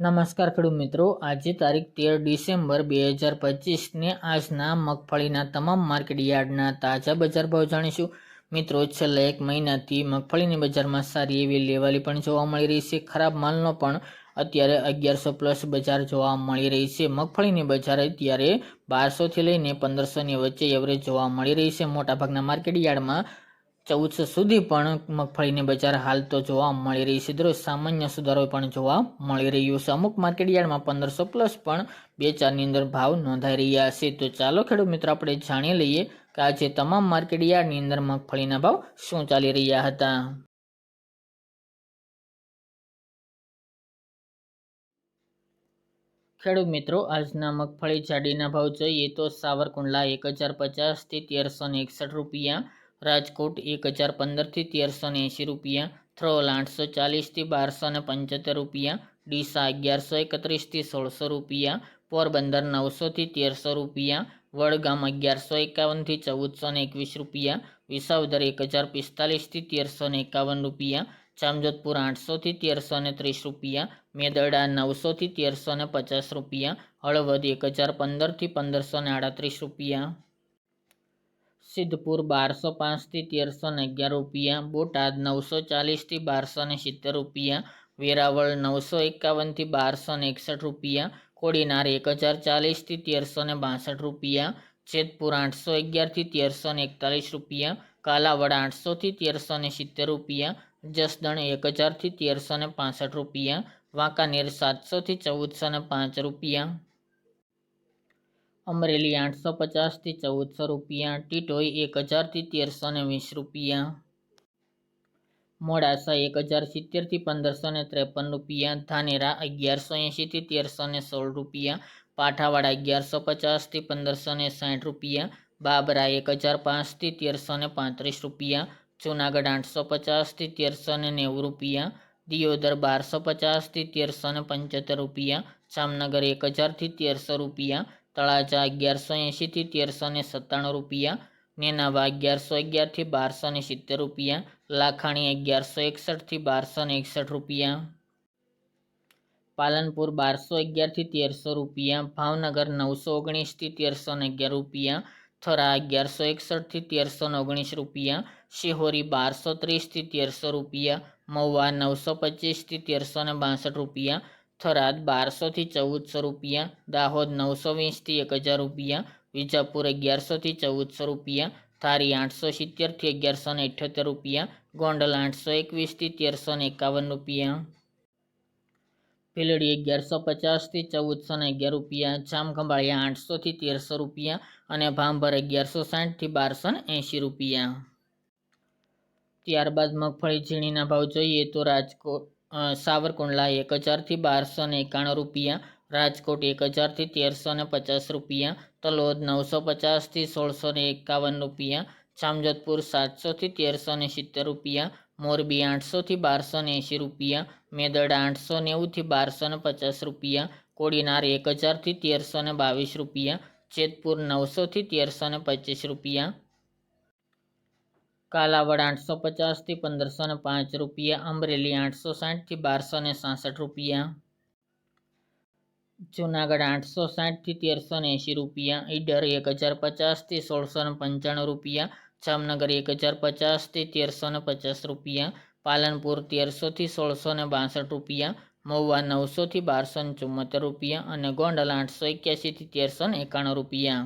નમસ્કાર ખેડૂત મિત્રો, આજે તારીખ તેર ડિસેમ્બર બે હજાર પચીસને આજના મગફળીના તમામ માર્કેટ યાર્ડના તાજા બજાર ભાવ જાણીશું. મિત્રો, છેલ્લા એક મહિનાથી મગફળીની બજારમાં સારી એવી લેવાલી પણ જોવા મળી રહી છે. ખરાબ માલનો પણ અત્યારે અગિયારસો પ્લસ બજાર જોવા મળી રહી છે. મગફળીની બજાર અત્યારે બારસોથી લઈને પંદરસોની વચ્ચે એવરેજ જોવા મળી રહી છે. મોટાભાગના માર્કેટ યાર્ડમાં ચૌદસો સુધી પણ મગફળીની બજાર હાલ તો જોવા મળી રહી છે. દરરોજ સામાન્ય સુધારો પણ જોવા મળી રહ્યો છે. અમુક માર્કેટ યાર્ડમાં પંદરસો પ્લસ પણ બે ચારની અંદર ભાવ નોંધાઈ રહ્યા છે. તો ચાલો ખેડૂત મિત્રો, આપણે જાણી લઈએ કે આજે તમામ માર્કેટ યાર્ડની અંદર મગફળીના ભાવ શું ચાલી રહ્યા હતા. ખેડૂત મિત્રો, આજના મગફળી જાડીના ભાવ જોઈએ તો સાવરકુંડલા એક હજાર પચાસથી તેરસો એકસઠ રૂપિયા રાજકોટ એક હજાર પંદરથી તેરસો ને એંશી રૂપિયા, થ્રોલ આઠસો ચાલીસથી બારસો ને પંચોતેર રૂપિયા, ડીસા અગિયારસો એકત્રીસથી સોળસો રૂપિયા, પોરબંદર નવસોથી તેરસો રૂપિયા, વડગામ અગિયારસો એકાવનથી ચૌદસો ને એકવીસ રૂપિયા, વિસાવદર એક હજાર પિસ્તાલીસથી તેરસો ને એકાવન રૂપિયા, જામજોધપુર આઠસોથી તેરસો ને ત્રીસ રૂપિયા, મેદરડા નવસોથી તેરસો ને પચાસ રૂપિયા, હળવદ એક હજાર પંદરથી પંદરસો ને આડત્રીસ રૂપિયા. સિદ્ધપુર બારસો પાંચથી તેરસો ને અગિયાર રૂપિયા, બોટાદ નવસો ચાલીસથી બારસો ને સિત્તેર રૂપિયા, વેરાવળ નવસો એકાવનથી બારસો ને એકસઠ રૂપિયા, કોડીનાર એક હજાર ચાલીસથી તેરસો ને બાસઠ રૂપિયા, જેતપુર આઠસો અગિયારથી તેરસો ને એકતાલીસ રૂપિયા, કાલાવડ આઠસોથી તેરસો ને સિત્તેર રૂપિયા, જસદણ એક હજારથી તેરસો ને પાસઠ રૂપિયા, વાંકાનેર સાતસોથી ચૌદસો ને પાંચ રૂપિયા. અમરેલી આઠસો પચાસથી ચૌદસો રૂપિયા, ટીટોઈ એક હજારથી તેરસો ને વીસ રૂપિયા. મોડાસા એક હજાર સિત્તેરથી પંદરસો ને ત્રેપન રૂપિયા. ધાનેરા અગિયારસો એંશીથી તેરસો ને સોળ રૂપિયા. પાઠાવાડા અગિયારસો પચાસથી પંદરસો ને સાઠ રૂપિયા. બાબરા એક હજાર પાંચથી તેરસો ને પાંત્રીસ રૂપિયા. જૂનાગઢ આઠસો પચાસથી તેરસો ને નેવું રૂપિયા. દિયોદર બારસો પચાસથી તેરસો ને પંચોતેર રૂપિયા. જામનગર એક હજારથી તેરસો રૂપિયા. તળાજા અગિયારસો એંશીથી તેરસો ને સત્તાણું રૂપિયા, નેનાવા અગિયારસો અગિયારથી બારસો ને સિત્તેર રૂપિયા, લાખાણી અગિયારસો એકસઠથી બારસો ને એકસઠ રૂપિયા. પાલનપુર બારસો અગિયારથી તેરસો રૂપિયા, ભાવનગર નવસો ઓગણીસથી તેરસો ને અગિયાર રૂપિયા, થરા અગિયારસો એકસઠથી તેરસો ઓગણીસ રૂપિયા, શિહોરી બારસો ત્રીસથી તેરસો રૂપિયા, મહુવા નવસો પચીસથી તેરસો ને બાસઠ રૂપિયા થરાદ બારસોથી ચૌદસો રૂપિયા, દાહોદ નવસો વીસથી એક હજાર રૂપિયા, વિજાપુર અગિયારસોથી ચૌદસો રૂપિયા, ધારી આઠસો સિત્તેરથી અગિયારસો ને અઠ્યોતેર રૂપિયા, ગોંડલ આઠસો એકવીસથી તેરસો ને એકાવન રૂપિયા. ભીલડી અગિયારસો પચાસથી ચૌદસો ને અગિયાર રૂપિયા જામખંભાળિયા આઠસોથી તેરસો રૂપિયા અને ભાંભર અગિયારસો સાઠથી બારસો ને એંશી રૂપિયા. ત્યારબાદ મગફળી ઝીણીના ભાવ જોઈએ તો રાજકોટ સાવરકુંડલા એક હજારથી બારસો ને એકાણું રૂપિયા, રાજકોટ એક હજારથી તેરસો ને પચાસ રૂપિયા, તલોદ નવસો પચાસથી સોળસો ને એકાવન રૂપિયા, જામજોધપુર સાતસોથી તેરસો ને સિત્તેર રૂપિયા, મોરબી આઠસોથી બારસો ને એંશી રૂપિયા, મેદડ આઠસો નેવુંથી બારસો ને પચાસ રૂપિયા, કોડીનાર એક હજારથી તેરસો ને બાવીસ રૂપિયા, જેતપુર નવસોથી તેરસો ને પચીસ રૂપિયા. કાલાવડ આઠસો પચાસથી પંદરસો ને પાંચ રૂપિયા, અમરેલી આઠસો સાઠથી બારસો ને સાસઠ રૂપિયા. જુનાગઢ આઠસો સાઠથી તેરસો ને એંશી રૂપિયા. ઈડર એક હજાર પચાસથી સોળસો ને પંચાણું રૂપિયા. જામનગર એક હજાર પચાસથી તેરસો ને પચાસ રૂપિયા. પાલનપુર તેરસોથી સોળસો ને બાસઠ રૂપિયા. મહુવા નવસોથી બારસો ને રૂપિયા અને ગોંડલ આઠસો એક્યાસીથી તેરસો ને એકાણું રૂપિયા.